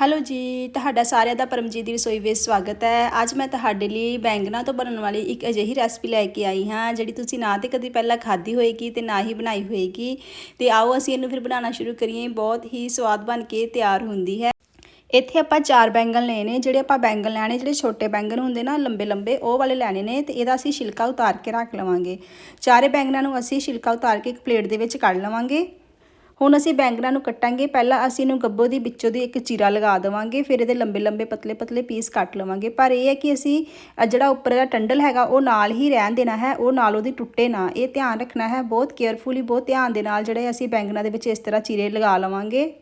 Hello ਜੀ, ਤੁਹਾਡਾ ਸਾਰਿਆਂ ਦਾ ਪਰਮਜੀਤ ਦੀ ਰਸੋਈ ਵਿੱਚ ਸਵਾਗਤ ਹੈ। ਅੱਜ ਮੈਂ ਤੁਹਾਡੇ ਲਈ ਬੈਂਗਣਾ ਤੋਂ ਬਣਨ ਵਾਲੀ ਇੱਕ ਅਜਿਹੀ ਰੈਸਪੀ ਲੈ ਕੇ ਆਈ ਹਾਂ, ਜਿਹੜੀ ਤੁਸੀਂ ਨਾ ਤੇ ਕਦੀ ਪਹਿਲਾਂ ਖਾਧੀ ਹੋਏਗੀ ਤੇ ਨਾ ਹੀ ਬਣਾਈ ਹੋਏਗੀ। ਤੇ ਆਓ ਅਸੀਂ ਇਹਨੂੰ ਫਿਰ ਬਣਾਉਣਾ ਸ਼ੁਰੂ ਕਰੀਏ। ਬਹੁਤ ਹੀ ਸਵਾਦ ਬਣ ਕੇ ਤਿਆਰ ਹੁੰਦੀ ਹੈ। ਇੱਥੇ ਆਪਾਂ ਚਾਰ ਬੈਂਗਣ ਲਏ ਨੇ, ਜਿਹੜੇ ਆਪਾਂ ਬੈਂਗਣ ਲੈਣੇ, ਜਿਹੜੇ ਛੋਟੇ ਬੈਂਗਣ ਹੁੰਦੇ ਨਾ ਲੰਬੇ ਲੰਬੇ ਉਹ ਵਾਲੇ ਲੈਣੇ ਨੇ ਤੇ ਇਹਦਾ ਅਸੀਂ ਛਿਲਕਾ ਉਤਾਰ ਕੇ ਰੱਖ ਲਵਾਂਗੇ। ਚਾਰੇ ਬੈਂਗਣਾਂ ਨੂੰ ਅਸੀਂ ਛਿਲਕਾ ਉਤਾਰ ਕੇ ਇੱਕ ਪਲੇਟ ਦੇ ਵਿੱਚ ਕੱਢ ਲਵਾਂਗੇ। ਹੁਣ ਅਸੀਂ ਬੈਂਗਣਾ ਨੂੰ ਕੱਟਾਂਗੇ। ਪਹਿਲਾਂ ਅਸੀਂ ਇਹਨੂੰ ਗੱਬੋ ਦੀ ਵਿੱਚੋਂ ਦੀ ਇੱਕ ਚੀਰਾ ਲਗਾ ਦੇਵਾਂਗੇ, ਫਿਰ ਇਹਦੇ ਲੰਬੇ ਲੰਬੇ ਪਤਲੇ ਪਤਲੇ ਪੀਸ ਕੱਟ ਲਵਾਂਗੇ। ਪਰ ਇਹ ਹੈ ਕਿ ਅਸੀਂ ਜਿਹੜਾ ਉੱਪਰ ਦਾ ਟੰਡਲ ਹੈਗਾ, ਉਹ ਨਾਲ ਹੀ ਰਹਿਣ ਦੇਣਾ ਹੈ, ਉਹ ਨਾਲ ਉਹਦੀ ਟੁੱਟੇ ਨਾ। ਇਹ ਧਿਆਨ ਰੱਖਣਾ ਹੈ, ਬਹੁਤ ਕੇਅਰਫੁਲੀ ਬਹੁਤ ਧਿਆਨ ਦੇ ਨਾਲ ਜਿਹੜੇ ਅਸੀਂ ਬੈਂਗਣਾ ਦੇ ਵਿੱਚ ਇਸ ਤਰ੍ਹਾਂ ਚੀਰੇ ਲਗਾ ਲਵਾਂਗੇ।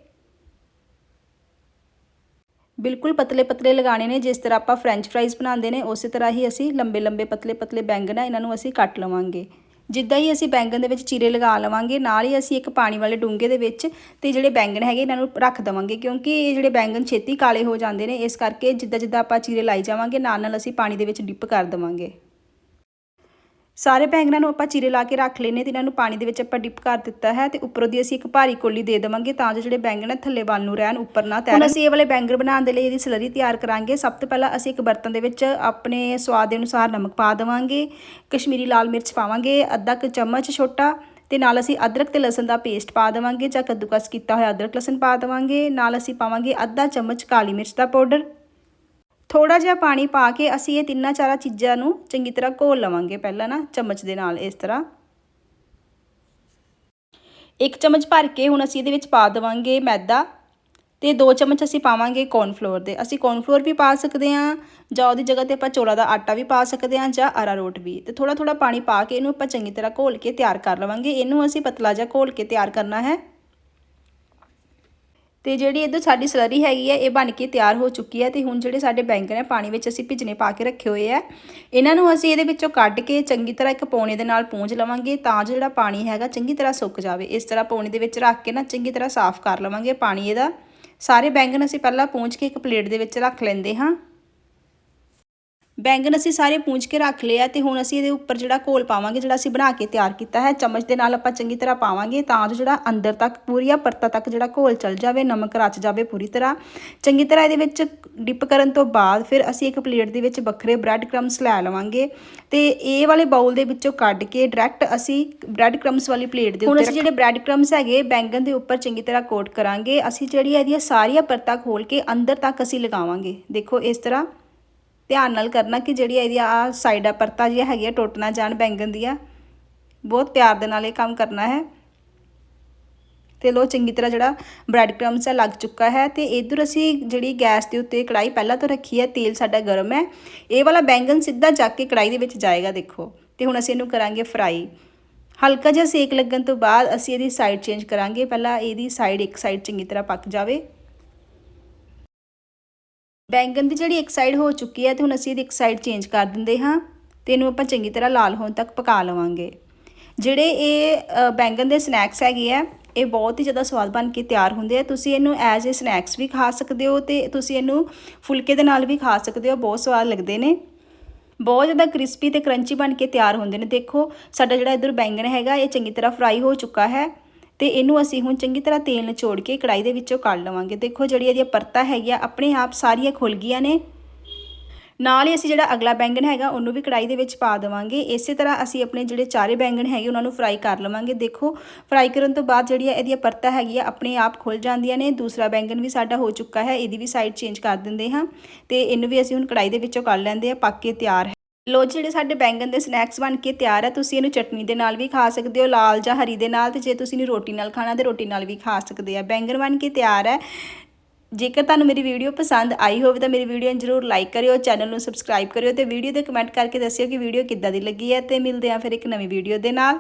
ਬਿਲਕੁਲ ਪਤਲੇ ਪਤਲੇ ਲਗਾਣੇ ਨੇ, ਜਿਸ ਤਰ੍ਹਾਂ ਆਪਾਂ ਫ੍ਰੈਂਚ ਫਰਾਈਜ਼ ਬਣਾਉਂਦੇ ਨੇ, ਉਸੇ ਤਰ੍ਹਾਂ ਹੀ ਅਸੀਂ ਲੰਬੇ ਲੰਬੇ ਪਤਲੇ ਪਤਲੇ ਬੈਂਗਣਾ ਇਹਨਾਂ ਨੂੰ ਅਸੀਂ ਕੱਟ ਲਵਾਂਗੇ। ਜਿੱਦਾਂ ਹੀ ਅਸੀਂ ਬੈਂਗਣ ਦੇ ਵਿੱਚ ਚੀਰੇ ਲਗਾ ਲਵਾਂਗੇ, ਨਾਲ ਹੀ ਅਸੀਂ ਇੱਕ ਪਾਣੀ ਵਾਲੇ ਡੂੰਘੇ ਦੇ ਵਿੱਚ ਤੇ ਜਿਹੜੇ ਬੈਂਗਣ ਹੈਗੇ ਇਹਨਾਂ ਨੂੰ ਰੱਖ ਦਵਾਂਗੇ, ਕਿਉਂਕਿ ਇਹ ਜਿਹੜੇ ਬੈਂਗਣ ਛੇਤੀ ਕਾਲੇ ਹੋ ਜਾਂਦੇ ਨੇ, ਇਸ ਕਰਕੇ ਜਿੱਦਾਂ ਜਿੱਦਾਂ ਆਪਾਂ ਚੀਰੇ ਲਾਈ ਜਾਵਾਂਗੇ ਨਾਲ ਨਾਲ ਅਸੀਂ ਪਾਣੀ ਦੇ ਵਿੱਚ ਡਿਪ ਕਰ ਦਵਾਂਗੇ। ਸਾਰੇ ਬੈਂਗਣਾਂ ਨੂੰ ਆਪਾਂ ਚੀਰੇ ਲਾ ਕੇ ਰੱਖ ਲੈਨੇ ਤੇ ਇਹਨਾਂ ਨੂੰ ਪਾਣੀ ਦੇ ਵਿੱਚ ਆਪਾਂ ਡਿਪ ਕਰ ਦਿੱਤਾ ਹੈ ਤੇ ਉੱਪਰੋਂ ਦੀ ਅਸੀਂ ਇੱਕ ਭਾਰੀ ਕੋਲੀ ਦੇ ਦੇਵਾਂਗੇ ਤਾਂ ਜੋ ਜਿਹੜੇ ਬੈਂਗਣ ਥੱਲੇ ਵੱਲ ਨੂੰ ਰਹਿਣ, ਉੱਪਰ ਨਾ ਤੈਰਨ। ਅਸੀਂ ਇਹ ਵਾਲੇ ਬੈਂਗਣ ਬਣਾਉਣ ਦੇ ਲਈ ਇਹਦੀ ਸਲਰੀ ਤਿਆਰ ਕਰਾਂਗੇ। ਸਭ ਤੋਂ ਪਹਿਲਾਂ ਅਸੀਂ ਇੱਕ ਬਰਤਨ ਦੇ ਵਿੱਚ ਆਪਣੇ ਸਵਾਦ ਦੇ ਅਨੁਸਾਰ ਨਮਕ ਪਾ ਦੇਵਾਂਗੇ, ਕਸ਼ਮੀਰੀ ਲਾਲ ਮਿਰਚ ਪਾਵਾਂਗੇ, ਅੱਧਾ ਕੁ ਚਮਚ ਛੋਟਾ ਤੇ ਨਾਲ ਅਸੀਂ ਅਦਰਕ ਤੇ ਲਸਣ ਦਾ ਪੇਸਟ ਪਾ ਦੇਵਾਂਗੇ ਜਾਂ ਕੱਦੂਕਸ ਕੀਤਾ ਹੋਇਆ ਅਦਰਕ ਲਸਣ ਪਾ ਦੇਵਾਂਗੇ। ਨਾਲ ਅਸੀਂ ਪਾਵਾਂਗੇ ਅੱਧਾ ਚਮਚ ਕਾਲੀ ਮਿਰਚ ਦਾ ਪਾਊਡਰ। ਥੋੜਾ ਜਿਹਾ ਪਾਣੀ ਪਾ ਕੇ ਅਸੀਂ ਇਹ ਤਿੰਨਾਂ ਚਾਰਾਂ ਚੀਜ਼ਾਂ ਨੂੰ ਚੰਗੀ ਤਰ੍ਹਾਂ ਘੋਲ ਲਵਾਂਗੇ ਪਹਿਲਾਂ ਨਾ ਚਮਚ ਦੇ ਨਾਲ ਇਸ ਤਰ੍ਹਾਂ। ਇੱਕ ਚਮਚ ਭਰ ਕੇ ਹੁਣ ਅਸੀਂ ਇਹਦੇ ਵਿੱਚ ਪਾ ਦੇਵਾਂਗੇ ਮੈਦਾ ਤੇ 2 ਚਮਚ ਅਸੀਂ ਪਾਵਾਂਗੇ ਕੌਰਨਫਲੋਰ ਦੇ। ਅਸੀਂ ਕੌਰਨਫਲੋਰ ਵੀ ਪਾ ਸਕਦੇ ਹਾਂ ਜਾਂ ਉਹਦੀ ਜਗ੍ਹਾ ਤੇ ਆਪਾਂ ਚੋਲਾ ਦਾ ਆਟਾ ਵੀ ਪਾ ਸਕਦੇ ਹਾਂ ਜਾਂ ਅਰਾਰੋਟ ਵੀ। ਤੇ ਥੋੜਾ ਥੋੜਾ ਪਾਣੀ ਪਾ ਕੇ ਇਹਨੂੰ ਆਪਾਂ ਚੰਗੀ ਤਰ੍ਹਾਂ ਘੋਲ ਕੇ ਤਿਆਰ ਕਰ ਲਵਾਂਗੇ। ਇਹਨੂੰ ਅਸੀਂ ਪਤਲਾ ਜਿਹਾ ਘੋਲ ਕੇ ਤਿਆਰ ਕਰਨਾ ਹੈ। ਤੇ ਜਿਹੜੀ ਇਧਰ ਸਾਡੀ ਸਲਰੀ ਹੈਗੀ ਹੈ ਇਹ ਬਣ ਕੇ ਤਿਆਰ ਹੋ ਚੁੱਕੀ ਹੈ ਤੇ ਹੁਣ ਜਿਹੜੇ ਸਾਡੇ ਬੈਂਗਣ ਹੈ ਪਾਣੀ ਵਿੱਚ ਅਸੀਂ ਭਿਜਨੇ ਪਾ ਕੇ ਰੱਖੇ ਹੋਏ ਆ। ਇਹਨਾਂ ਨੂੰ ਅਸੀਂ ਇਹਦੇ ਵਿੱਚੋਂ ਕੱਢ ਕੇ ਚੰਗੀ ਤਰ੍ਹਾਂ ਇੱਕ ਪੌਣੇ ਦੇ ਨਾਲ ਪੂੰਝ ਲਵਾਂਗੇ ਤਾਂ ਜੋ ਜਿਹੜਾ ਪਾਣੀ ਹੈਗਾ ਚੰਗੀ ਤਰ੍ਹਾਂ ਸੁੱਕ ਜਾਵੇ। ਇਸ ਤਰ੍ਹਾਂ ਪੌਣੇ ਦੇ ਵਿੱਚ ਰੱਖ ਕੇ ਨਾ ਚੰਗੀ ਤਰ੍ਹਾਂ ਸਾਫ਼ ਕਰ ਲਵਾਂਗੇ ਪਾਣੀ ਇਹਦਾ। ਸਾਰੇ ਬੈਂਗਣ ਅਸੀਂ ਪਹਿਲਾਂ ਪੂੰਝ ਕੇ ਇੱਕ ਪਲੇਟ ਦੇ ਵਿੱਚ ਰੱਖ ਲੈਂਦੇ ਹਾਂ। ਬੈਂਗਣ ਅਸੀਂ ਸਾਰੇ ਪੂੰਝ ਕੇ ਰੱਖ ਲਿਆ ਤੇ ਹੁਣ ਅਸੀਂ ਇਹਦੇ ਉੱਪਰ ਜਿਹੜਾ ਘੋਲ ਪਾਵਾਂਗੇ ਜਿਹੜਾ ਅਸੀਂ ਬਣਾ ਕੇ ਤਿਆਰ ਕੀਤਾ ਹੈ ਚਮਚ ਦੇ ਨਾਲ ਆਪਾਂ ਚੰਗੀ ਤਰ੍ਹਾਂ ਪਾਵਾਂਗੇ ਤਾਂ ਜੋ ਜਿਹੜਾ ਅੰਦਰ ਤੱਕ ਪੂਰੀਆ ਪਰਤਾ ਤੱਕ ਜਿਹੜਾ ਘੋਲ ਚਲ ਜਾਵੇ ਨਮਕ ਰਚ ਜਾਵੇ ਪੂਰੀ ਤਰ੍ਹਾਂ। ਚੰਗੀ ਤਰ੍ਹਾਂ ਇਹਦੇ ਵਿੱਚ ਡਿਪ ਕਰਨ ਤੋਂ ਬਾਅਦ ਫਿਰ ਅਸੀਂ ਇੱਕ ਪਲੇਟ ਦੇ ਵਿੱਚ ਵੱਖਰੇ ਬ੍ਰੈਡ ਕ੍ਰਮਸ ਲੈ ਲਵਾਂਗੇ ਤੇ ਇਹ ਵਾਲੇ ਬਾਉਲ ਦੇ ਵਿੱਚੋਂ ਕੱਢ ਕੇ ਡਾਇਰੈਕਟ ਅਸੀਂ ਬ੍ਰੈਡ ਕ੍ਰਮਸ ਵਾਲੀ ਪਲੇਟ ਦੇ ਉੱਤੇ ਹੁਣ ਅਸੀਂ ਜਿਹੜੇ ਬ੍ਰੈਡ ਕ੍ਰਮਸ ਹੈਗੇ ਬੈਂਗਣ ਦੇ ਉੱਪਰ ਚੰਗੀ ਤਰ੍ਹਾਂ ਕੋਟ ਕਰਾਂਗੇ। ਅਸੀਂ ਜਿਹੜੀ ਇਹਦੀਆਂ ਸਾਰੀਆਂ ਪਰਤਾਂ ਖੋਲ ਕੇ ਅੰਦਰ ਤੱਕ ਅਸੀਂ ਲਗਾਵਾਂਗੇ। ਦੇਖੋ ਇਸ ਤਰ੍ਹਾਂ ਧਿਆਨ ਨਾਲ ਕਰਨਾ ਕਿ ਜਿਹੜੀ ਇਹਦੀ ਆ ਸਾਈਡਾਂ ਪਰਤਾਂ ਜਿਹੜੀਆਂ ਹੈਗੀਆਂ ਟੁੱਟ ਨਾ ਜਾਣ ਬੈਂਗਣ ਦੀਆਂ, ਬਹੁਤ ਪਿਆਰ ਦੇ ਨਾਲ ਇਹ ਕੰਮ ਕਰਨਾ ਹੈ। ਤੇ ਲੋ ਚੰਗੀ ਤਰ੍ਹਾਂ ਜਿਹੜਾ ਬ੍ਰੈਡ ਕ੍ਰਮਸ ਹੈ ਲੱਗ ਚੁੱਕਾ ਹੈ। ਤੇ ਇਧਰ ਅਸੀਂ ਜਿਹੜੀ ਗੈਸ ਦੇ ਉੱਤੇ ਕੜਾਈ ਪਹਿਲਾਂ ਤੋਂ ਰੱਖੀ ਹੈ, ਤੇਲ ਸਾਡਾ ਗਰਮ ਹੈ। ਇਹ ਵਾਲਾ ਬੈਂਗਣ ਸਿੱਧਾ ਜਾ ਕੇ ਕੜਾਈ ਦੇ ਵਿੱਚ ਜਾਏਗਾ, ਦੇਖੋ। ਤੇ ਹੁਣ ਅਸੀਂ ਇਹਨੂੰ ਕਰਾਂਗੇ ਫਰਾਈ ਹਲਕਾ ਜਿਹਾ ਸੇਕ ਲੱਗਣ ਤੋਂ ਬਾਅਦ ਅਸੀਂ ਇਹਦੀ ਸਾਈਡ ਚੇਂਜ ਕਰਾਂਗੇ। ਪਹਿਲਾਂ ਇਹਦੀ ਸਾਈਡ ਇੱਕ ਸਾਈਡ ਚੰਗੀ ਤਰ੍ਹਾਂ ਪੱਕ ਜਾਵੇ। ਬੈਂਗਣ ਦੀ ਜਿਹੜੀ ਇੱਕ ਸਾਈਡ ਹੋ ਚੁੱਕੀ ਹੈ ਤੇ ਹੁਣ ਅਸੀਂ ਇਹਦੀ ਇੱਕ ਸਾਈਡ ਚੇਂਜ ਕਰ ਦਿੰਦੇ ਹਾਂ ਤੇ ਇਹਨੂੰ ਆਪਾਂ ਚੰਗੀ ਤਰ੍ਹਾਂ ਲਾਲ ਹੋਣ ਤੱਕ ਪਕਾ ਲਵਾਂਗੇ। ਜਿਹੜੇ ਇਹ ਬੈਂਗਣ ਦੇ ਸਨੈਕਸ ਹੈਗੇ ਆ, ਇਹ ਬਹੁਤ ਹੀ ਜ਼ਿਆਦਾ ਸਵਾਦ ਬਣ ਕੇ ਤਿਆਰ ਹੁੰਦੇ ਆ। ਤੁਸੀਂ ਇਹਨੂੰ ਐਜ਼ ਅ ਸਨੈਕਸ ਵੀ ਖਾ ਸਕਦੇ ਹੋ ਤੇ ਤੁਸੀਂ ਇਹਨੂੰ ਫੁਲਕੇ ਦੇ ਨਾਲ ਵੀ ਖਾ ਸਕਦੇ ਹੋ, ਬਹੁਤ ਸਵਾਦ ਲੱਗਦੇ ਨੇ। ਬਹੁਤ ਜ਼ਿਆਦਾ ਕ੍ਰਿਸਪੀ ਤੇ ਕਰੰਚੀ ਬਣ ਕੇ ਤਿਆਰ ਹੁੰਦੇ ਨੇ। ਦੇਖੋ, ਸਾਡਾ ਜਿਹੜਾ ਇਧਰ ਬੈਂਗਣ ਹੈਗਾ, ਇਹ ਚੰਗੀ ਤਰ੍ਹਾਂ ਫਰਾਈ ਹੋ ਚੁੱਕਾ ਹੈ। ਤੇ ਇਹਨੂੰ ਅਸੀਂ ਹੁਣ ਚੰਗੀ ਤਰ੍ਹਾਂ ਤੇਲ ਨਿਚੋੜ ਕੇ ਕੜਾਈ ਦੇ ਵਿੱਚੋਂ ਕੱਢ ਲਵਾਂਗੇ। ਦੇਖੋ ਜਿਹੜੀ ਇਹਦੀਆਂ ਪਰਤਾਂ ਹੈਗੀਆਂ, ਆਪਣੇ ਆਪ ਸਾਰੀਆਂ ਖੁੱਲ ਗਈਆਂ ਨੇ। ਨਾਲ ਹੀ ਅਸੀਂ ਜਿਹੜਾ ਅਗਲਾ ਬੈਂਗਣ ਹੈਗਾ, ਉਹਨੂੰ ਵੀ ਕੜਾਈ ਦੇ ਵਿੱਚ ਪਾ ਦੇਵਾਂਗੇ। ਇਸੇ ਤਰ੍ਹਾਂ ਅਸੀਂ ਆਪਣੇ ਜਿਹੜੇ ਚਾਰੇ ਬੈਂਗਣ ਹੈਗੇ, ਉਹਨਾਂ ਨੂੰ ਫਰਾਈ ਕਰ ਲਵਾਂਗੇ। ਦੇਖੋ ਫਰਾਈ ਕਰਨ ਤੋਂ ਬਾਅਦ ਜਿਹੜੀਆਂ ਇਹਦੀਆਂ ਪਰਤਾਂ ਹੈਗੀਆਂ, ਆਪਣੇ ਆਪ ਖੁੱਲ ਜਾਂਦੀਆਂ ਨੇ। ਦੂਸਰਾ ਬੈਂਗਣ ਵੀ ਸਾਡਾ ਹੋ ਚੁੱਕਾ ਹੈ, ਇਹਦੀ ਵੀ ਸਾਈਡ ਚੇਂਜ ਕਰ ਦਿੰਦੇ ਹਾਂ। ਤੇ ਇਹਨੂੰ ਵੀ ਅਸੀਂ ਹੁਣ ਕੜਾਈ ਦੇ ਵਿੱਚੋਂ ਕੱਢ ਲੈਂਦੇ ਆ ਪੱਕ ਕੇ ਤਿਆਰ ਹੈ ਲੋ ਜਿਹੜੇ ਸਾਡੇ ਬੈਂਗਣ ਦੇ ਸਨੈਕਸ ਬਣ ਕੇ ਤਿਆਰ ਹੈ ਤੁਸੀਂ ਇਹਨੂੰ ਚਟਨੀ ਦੇ ਨਾਲ ਵੀ ਖਾ ਸਕਦੇ ਹੋ, ਲਾਲ ਜਾਂ ਹਰੀ ਦੇ ਨਾਲ, ਤੇ ਜੇ ਤੁਸੀਂ ਇਹਨੂੰ ਰੋਟੀ ਨਾਲ ਖਾਣਾ, ਤੇ ਰੋਟੀ ਨਾਲ ਵੀ ਖਾ ਸਕਦੇ ਆ। ਬੈਂਗਣ ਬਣ ਕੇ ਤਿਆਰ ਹੈ ਜੇਕਰ ਤੁਹਾਨੂੰ ਮੇਰੀ ਵੀਡੀਓ ਪਸੰਦ ਆਈ ਹੋਵੇ, ਤਾਂ ਮੇਰੀ ਵੀਡੀਓ ਨੂੰ ਜ਼ਰੂਰ ਲਾਈਕ ਕਰਿਓ, ਚੈਨਲ ਨੂੰ ਸਬਸਕ੍ਰਾਈਬ ਕਰਿਓ, ਤੇ ਵੀਡੀਓ ਤੇ ਕਮੈਂਟ ਕਰਕੇ ਦੱਸਿਓ ਕਿ ਵੀਡੀਓ ਕਿੱਦਾਂ ਦੀ ਲੱਗੀ ਹੈ ਤੇ ਮਿਲਦੇ ਆ ਫਿਰ ਇੱਕ ਨਵੀਂ ਵੀਡੀਓ ਦੇ ਨਾਲ।